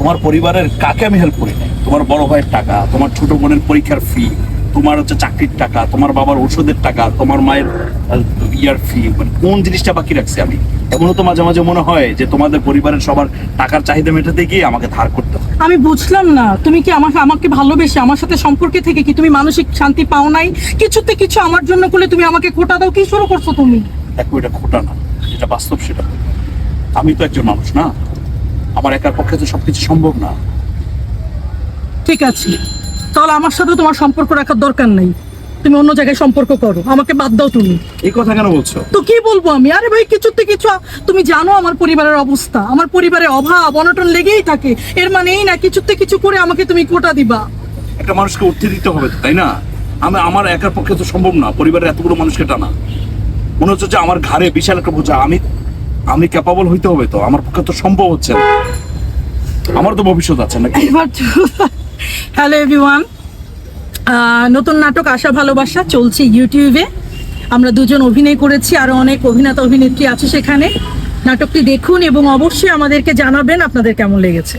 তোমার পরিবারের কাকে আমি হেল্প করি? নাই তোমার বড় ভাইয়ের টাকা তোমার ছোট বোনের পরীক্ষার ফি তোমার হচ্ছে চাকরির টাকা তোমার বাবার ওষুধের টাকা তোমার মায়ের ইয়ার ফি মানে কোন জিনিসটা বাকি রাখছি আমি? এমনও তো মাঝে মাঝে মনে হয় যে তোমাদের পরিবারের সবার টাকার চাহিদা মেটাতে গিয়ে আমাকে ধার করতে হয়। আমি বুঝলাম না। তুমি কি আমাকে আমাকে ভালোবেসে আমার সাথে সম্পর্কে থেকে কি তুমি মানসিক শান্তি পাও নাই? কিছুতে কিছু আমার জন্য করলে তুমি আমাকে খোটা দাও কি শুরু করছ তুমি? দেখো এটা খোটা না যেটা বাস্তব সেটা। আমি তো একজন মানুষ না। আমার একার পক্ষে তো সবকিছু সম্ভব না। ঠিক আছে। তাহলে আমার সাথে তোমার সম্পর্ক রাখার দরকার নেই। তুমি অন্য জায়গায় সম্পর্ক করো। আমাকে বাদ দাও তুমি। এই কথা কেন বলছো? তো কি বলব আমি? আরে ভাই কিছুতে কিছু তুমি জানো আমার পরিবারের অবস্থা। আমার পরিবারে অভাব অনটন লেগেই থাকে। এর মানে এই না কিছুতে কিছু করে আমাকে তুমি কোটা দিবা। একটা মানুষকে উঠতে দিতে হবে তাই না? আমি আমার একার পক্ষে তো সম্ভব না। পরিবারের এতগুলো মানুষকে টানা। মনে হচ্ছে যে আমার ঘাড়ে বিশাল একটা বোঝা। আমি আমি ক্যাপাবল হইতে হবে তো? আমার পক্ষে তো সম্ভব হচ্ছে না। আমার তো ভবিষ্যৎ আছে নাকি? এবার হ্যালো এভরিওয়ান নতুন নাটক আশা ভালোবাসা চলছে ইউটিউবে। আমরা দুজন অভিনয় করেছি আরও অনেক অভিনেতা অভিনেত্রী আছে সেখানে। নাটকটি দেখুন এবং অবশ্যই আমাদেরকে জানাবেন আপনাদের কেমন লেগেছে।